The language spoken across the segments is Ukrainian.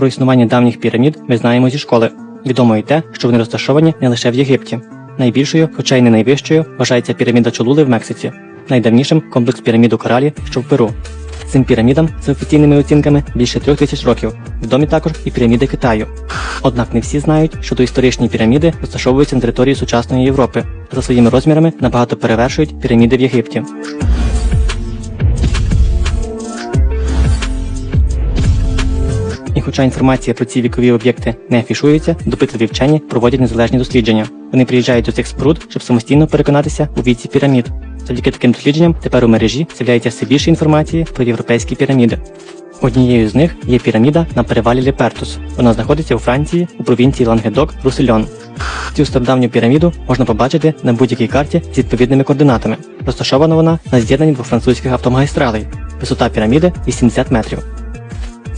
Про існування давніх пірамід ми знаємо зі школи. Відомо і те, що вони розташовані не лише в Єгипті. Найбільшою, хоча й не найвищою, вважається піраміда Чолули в Мексиці, найдавнішим комплекс пірамід у Коралі, що в Перу. Цим пірамідам за офіційними оцінками більше трьох тисяч років. Відомі також і піраміди Китаю. Однак не всі знають, що доісторичні піраміди розташовуються на території сучасної Європи, за своїми розмірами набагато перевершують піраміди в Єгипті. І хоча інформація про ці вікові об'єкти не афішується, допитливі вчені проводять незалежні дослідження. Вони приїжджають до цих споруд, щоб самостійно переконатися у віці пірамід. Завдяки таким дослідженням тепер у мережі з'являється все більше інформації про європейські піраміди. Однією з них є піраміда на перевалі Лепертус. Вона знаходиться у Франції у провінції Лангедок Русельон. Цю стародавню піраміду можна побачити на будь-якій карті з відповідними координатами. Розташована вона на з'єднанні двох французьких автомагістралей. Висота піраміди 80 метрів.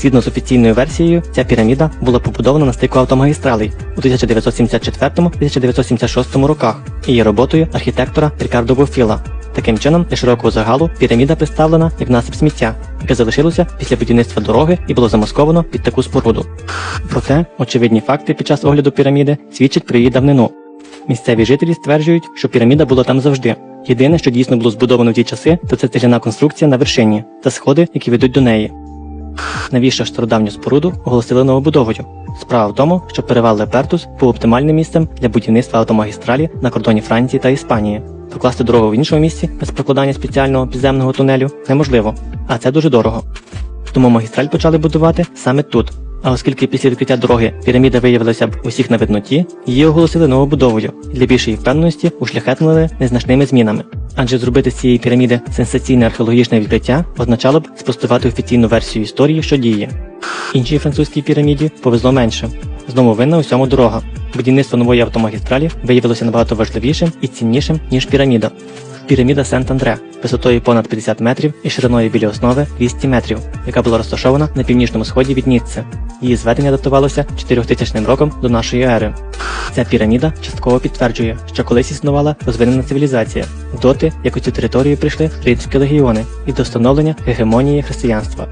Згідно з офіційною версією, ця піраміда була побудована на стику автомагістралей у 1974-1976 роках і є роботою архітектора Рікардо Бофіла. Таким чином, для широкого загалу піраміда представлена як насип сміття, яке залишилося після будівництва дороги і було замасковано під таку споруду. Проте, очевидні факти під час огляду піраміди свідчать про її давнину. Місцеві жителі стверджують, що піраміда була там завжди. Єдине, що дійсно було збудовано в ті часи, то це цегляна конструкція на вершині та сходи, які ведуть до неї. Навіщо ж стародавню споруду оголосили новобудовою? Справа в тому, що перевал Лепертус був оптимальним місцем для будівництва автомагістралі на кордоні Франції та Іспанії. Прокласти дорогу в іншому місці без прокладання спеціального підземного тунелю неможливо, а це дуже дорого. Тому магістраль почали будувати саме тут. А оскільки після відкриття дороги піраміда виявилася б усіх на видноті, її оголосили новобудовою і для більшої впевненості ушляхетнили незначними змінами. Адже зробити з цієї піраміди сенсаційне археологічне відкриття означало б спростувати офіційну версію історії, що діє. Іншій французькій піраміді повезло менше. Знову винна усьому дорога. Будівництво нової автомагістралі виявилося набагато важливішим і ціннішим, ніж піраміда. Піраміда Сент-Андре висотою понад 50 метрів і шириною біля основи 200 метрів, яка була розташована на північному сході від Ніцце. Її зведення датувалося 4000 роком до нашої ери. Ця піраміда частково підтверджує, що колись існувала розвинена цивілізація, доти, як у цю територію прийшли римські легіони і до встановлення гегемонії християнства.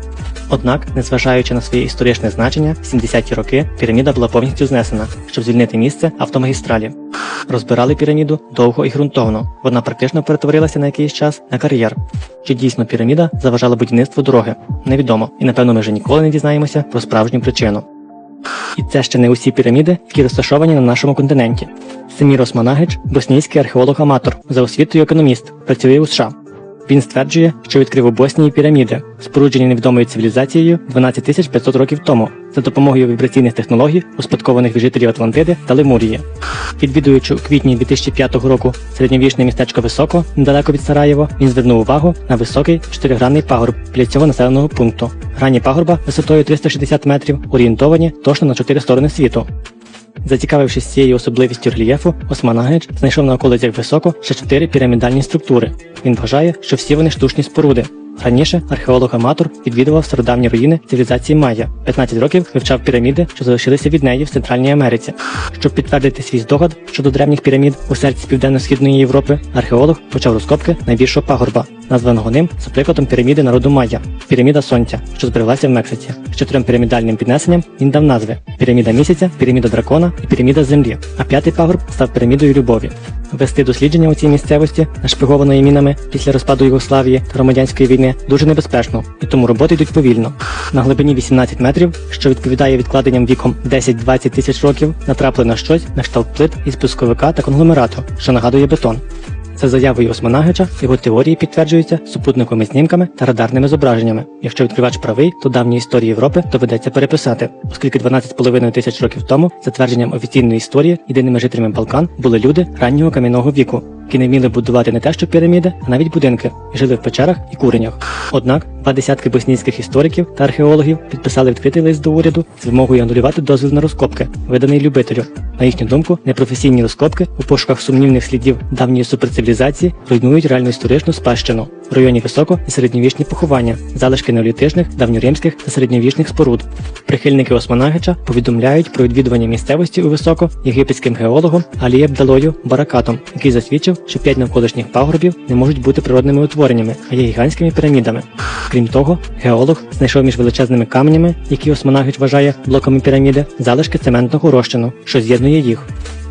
Однак, незважаючи на своє історичне значення, в 70-ті роки піраміда була повністю знесена, щоб звільнити місце автомагістралі. Розбирали піраміду довго і ґрунтовно. Вона практично перетворилася на якийсь час на кар'єр. Чи дійсно піраміда заважала будівництву дороги? Невідомо, і напевно ми вже ніколи не дізнаємося про справжню причину. І це ще не усі піраміди, які розташовані на нашому континенті. Семірос Монагич – боснійський археолог-аматор, за освітою економіст, працює у США. Він стверджує, що відкрив у Боснії піраміди, споруджені невідомою цивілізацією 12 500 років тому, за допомогою вібраційних технологій, успадкованих від жителів Атлантиди та Лемурії. Відвідуючи у квітні 2005 року середньовічне містечко Високо, недалеко від Сараєво, він звернув увагу на високий чотиригранний пагорб біля цього населеного пункту. Грані пагорба висотою 360 метрів орієнтовані точно на чотири сторони світу. Зацікавившись цією особливістю рельєфу, Османагич знайшов на околицях високо ще чотири пірамідальні структури. Він вважає, що всі вони штучні споруди. Раніше археолог-аматор відвідував стародавні руїни цивілізації Майя. 15 років вивчав піраміди, що залишилися від неї в Центральній Америці. Щоб підтвердити свій здогад щодо древніх пірамід у серці південно-східної Європи, археолог почав розкопки найбільшого пагорба, названого ним за прикладом піраміди народу Майя піраміда Сонця, що збереглася в Мексиці. З чотирьом пірамідальним піднесенням він дав назви: піраміда місяця, піраміда дракона і піраміда землі. А п'ятий пагорб став пірамідою любові. Вести дослідження у цій місцевості, нашпигованої мінами після розпаду Югославії та громадянської війни, дуже небезпечно, і тому роботи йдуть повільно. На глибині 18 метрів, що відповідає відкладенням віком 10-20 тисяч років, натрапили на щось на кшталт плит із пусковика та конгломерату, що нагадує бетон. За заявою Османагича, його теорії підтверджуються супутниковими знімками та радарними зображеннями. Якщо відкривач правий, то давні історії Європи доведеться переписати, оскільки 12,5 тисяч років тому, за твердженням офіційної історії, єдиними жителями Балкан були люди раннього кам'яного віку, які не вміли будувати не те, що піраміди, а навіть будинки, і жили в печерах і куренях. Однак, два десятки боснійських істориків та археологів підписали відкритий лист до уряду з вимогою анулювати дозвіл на розкопки, виданий любителю. На їхню думку, непрофесійні розкопки у пошуках сумнівних слідів давньої суперцивілізації руйнують реальну історичну спадщину. В районі високо і середньовічні поховання, залишки неолітичних, давньоримських та середньовічних споруд. Прихильники Османагича повідомляють про відвідування місцевості у високо єгипетським геологом Алієм Далою Баракатом, який засвідчив, що п'ять навколишніх пагорбів не можуть бути природними утвореннями, а є гігантськими пірамідами. Крім того, геолог знайшов між величезними каменями, які Османагич вважає блоками піраміди, залишки цементного розчину, що з'єднує їх.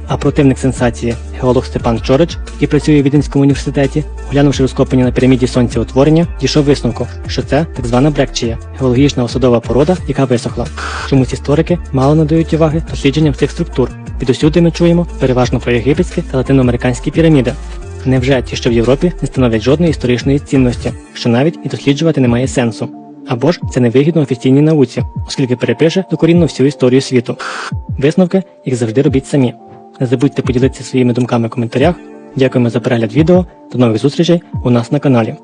А противник сенсації, геолог Степан Чорич, який працює в Віденському університеті, оглянувши розкопані на піраміді сонця утворення, дійшов висновку, що це так звана брекчія, геологічна осадова порода, яка висохла. Чомусь історики мало надають уваги дослідженням цих структур. Відусюди ми чуємо переважно про єгипетські та латиноамериканські піраміди. Невже ті, що в Європі не становлять жодної історичної цінності, що навіть і досліджувати немає сенсу? Або ж це невигідно офіційній науці, оскільки перепише докорінно всю історію світу. Висновки, як завжди, робіть самі. Не забудьте поділитися своїми думками в коментарях. Дякуємо за перегляд відео. До нових зустрічей у нас на каналі.